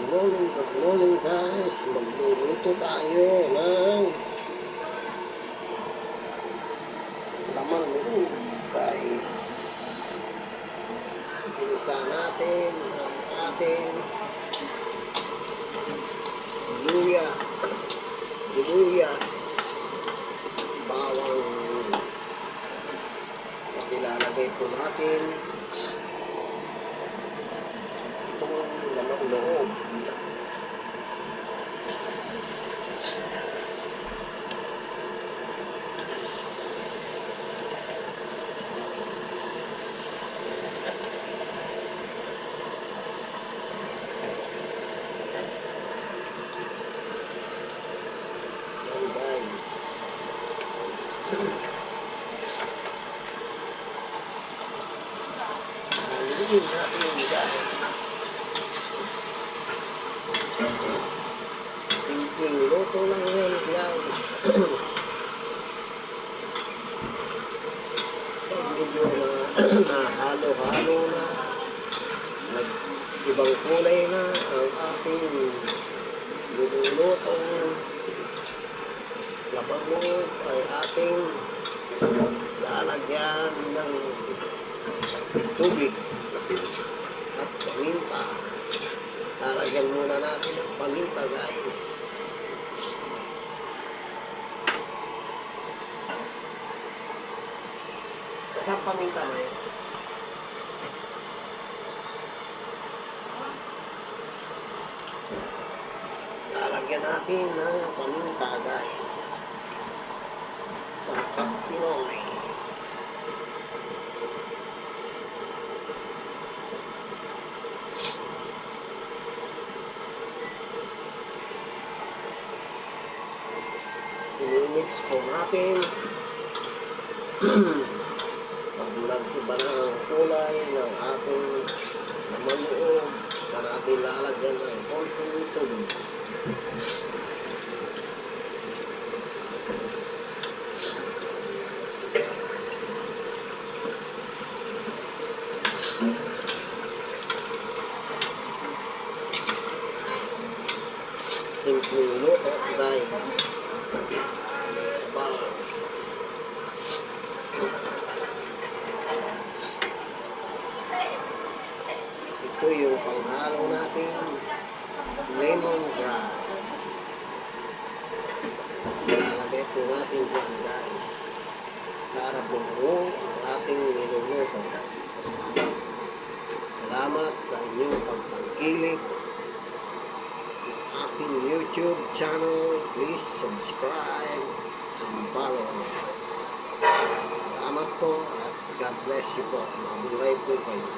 Good morning, good morning guys. Magluluto tayo ng laman loob guys. Ginisa natin ang ating luya, luyas, bawang. Ilalagay po natin itong lamang loob. Yan guys. Haluin natin guys. Simpleng luto lang yan guys. Medyo na nahalo-halo na, nag-ibang kulay na ang ating nilulutong ating lalagyan ng tubig at paminta. Lalagyan muna natin ng paminta guys. Saan paminta na yun? Lalagyan natin ng paminta guys. Sa Pinoy. I-mix po natin. Pag nag-iba na ang kulay ng ating naman na natin lalagyan ng konting tubig. Simpleng luto guys. Sabaw. Ito yung panghalo natin lemongrass. Lalagay po natin dyan guys. Para bumuo ang aking YouTube channel. Please subscribe and follow. Salamat po at God bless you po. Mabuhay po kayo.